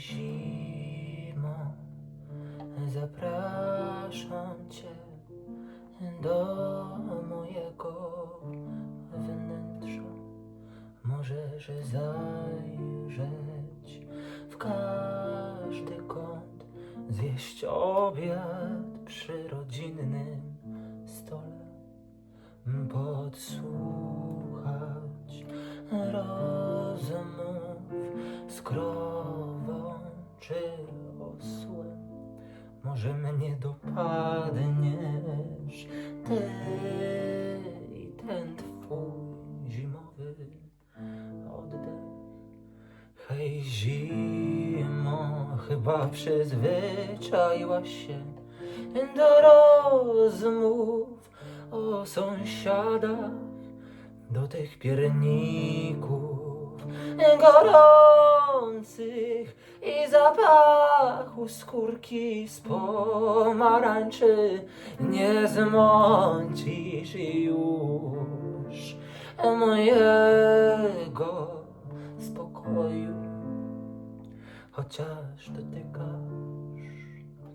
zimo, zapraszam Cię do mojego wnętrza. Możesz zajrzeć w każdy kąt, zjeść obiad przy osłem. Może mnie dopadniesz, ty i ten twój zimowy oddech. Hej zimo, chyba przyzwyczaiłaś się do rozmów o sąsiadach, do tych pierników gorących i zapachu skórki z pomarańczy nie zmącisz już mojego spokoju, chociaż dotykasz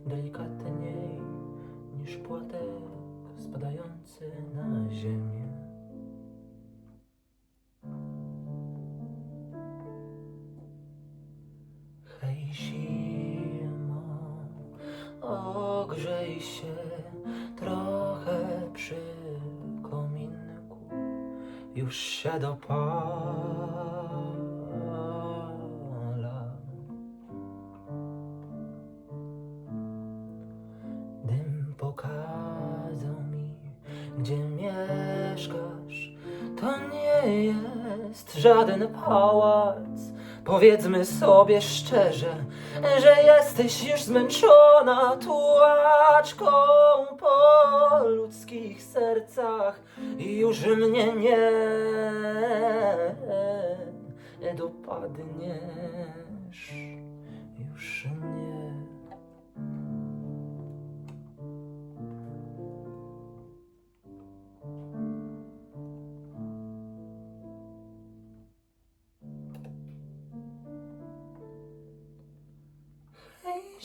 delikatniej niż płatek spadający na ziemię. Zimo, ogrzej się trochę przy kominku, już się dopala. Dym pokazał mi, gdzie mieszkasz. To nie jest żaden pałac. Powiedzmy sobie szczerze, że jesteś już zmęczona tułaczką po ludzkich sercach i już mnie nie dopadniesz.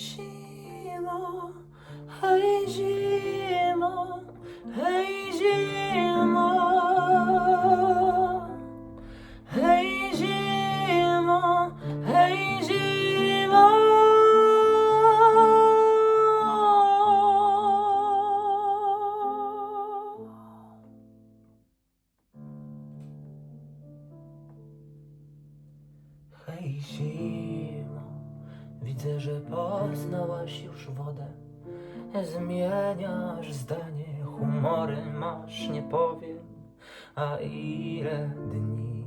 Hej zimo, hej zimo, hej zimo, hej zimo, hej zimo. Hej zimo, widzę, że poznałaś już wodę. Zmieniasz zdanie, humory masz, nie powiem. A ile dni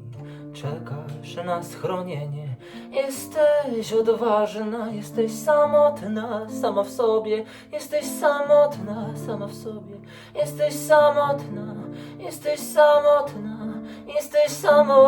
czekasz na schronienie? Jesteś odważna, jesteś samotna, sama w sobie. Jesteś samotna, sama w sobie. Jesteś samotna, jesteś samotna, jesteś samotna.